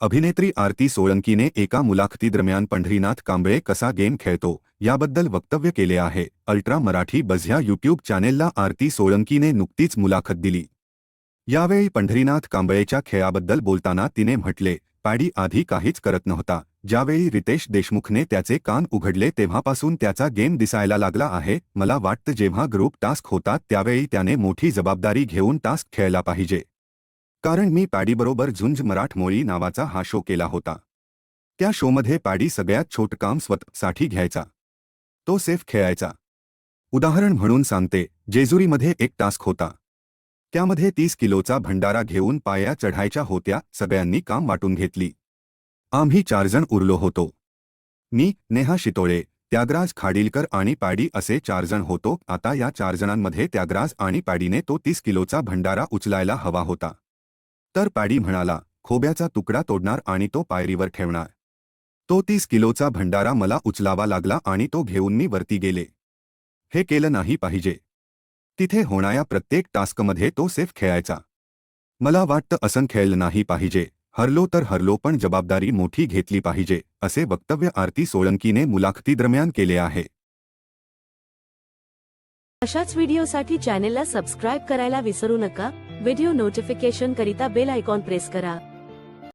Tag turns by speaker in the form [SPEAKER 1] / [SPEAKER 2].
[SPEAKER 1] अभिनेत्री आरती सोळंकीने एका मुलाखतीदरम्यान पंढरीनाथ कांबळे कसा गेम खेळतो याबद्दल वक्तव्य केले आहे. अल्ट्रा मराठी बझ ह्या चॅनेलला आरती सोळंकीने नुकतीच मुलाखत दिली. यावेळी पंढरीनाथ कांबळेच्या खेळाबद्दल बोलताना तिने म्हटले पॅडी आधी काहीच करत नव्हता. ज्यावेळी रितेश देशमुखने त्याचे कान उघडले तेव्हापासून त्याचा गेम दिसायला लागला आहे. मला वाटतं जेव्हा ग्रुप टास्क होतात त्यावेळी त्याने मोठी जबाबदारी घेऊन टास्क खेळला पाहिजे. कारण मी पॅडीबरोबर झुंज मराठमोळी नावाचा हा शो केला होता. त्या शोमध्ये पॅडी सगळ्यात छोट काम स्वतःसाठी घ्यायचा. तो सेफ खेळायचा. उदाहरण म्हणून सांगते जेजुरीमध्ये एक टास्क होता. त्यामध्ये तीस किलोचा भंडारा घेऊन पाया चढायच्या होत्या सगळ्यांनी काम वाटून घेतली. आम्ही चारजण उरलो होतो. मी नेहा शितोळे त्यागराज खाडीलकर आणि पॅडी असे चारजण होतो. आता या चार जणांमध्ये त्यागराज आणि पॅडीने तो तीस किलोचा भंडारा उचलायला हवा होता. तर पॅडी म्हणाला खोब्याचा तुकडा तोडणार आणि तो पायरीवर ठेवणार. तो तीस किलोचा भंडारा मला उचलावा लागला आणि तो घेऊन मी वरती गेले. हे केलं नाही पाहिजे. तिथे होणाऱ्या प्रत्येक टास्कमध्ये तो सेफ खेळायचा. मला वाटतं असं खेळलं नाही पाहिजे. हरलो तर हरलो पण जबाबदारी मोठी घेतली पाहिजे असे वक्तव्य आरती सोळंकीने मुलाखतीदरम्यान केले आहे.
[SPEAKER 2] अशाच व्हिडिओसाठी चॅनेलला सबस्क्राईब करायला विसरू नका. व्हिडिओ नोटिफिकेशन करिता बेल आयकॉन प्रेस करा.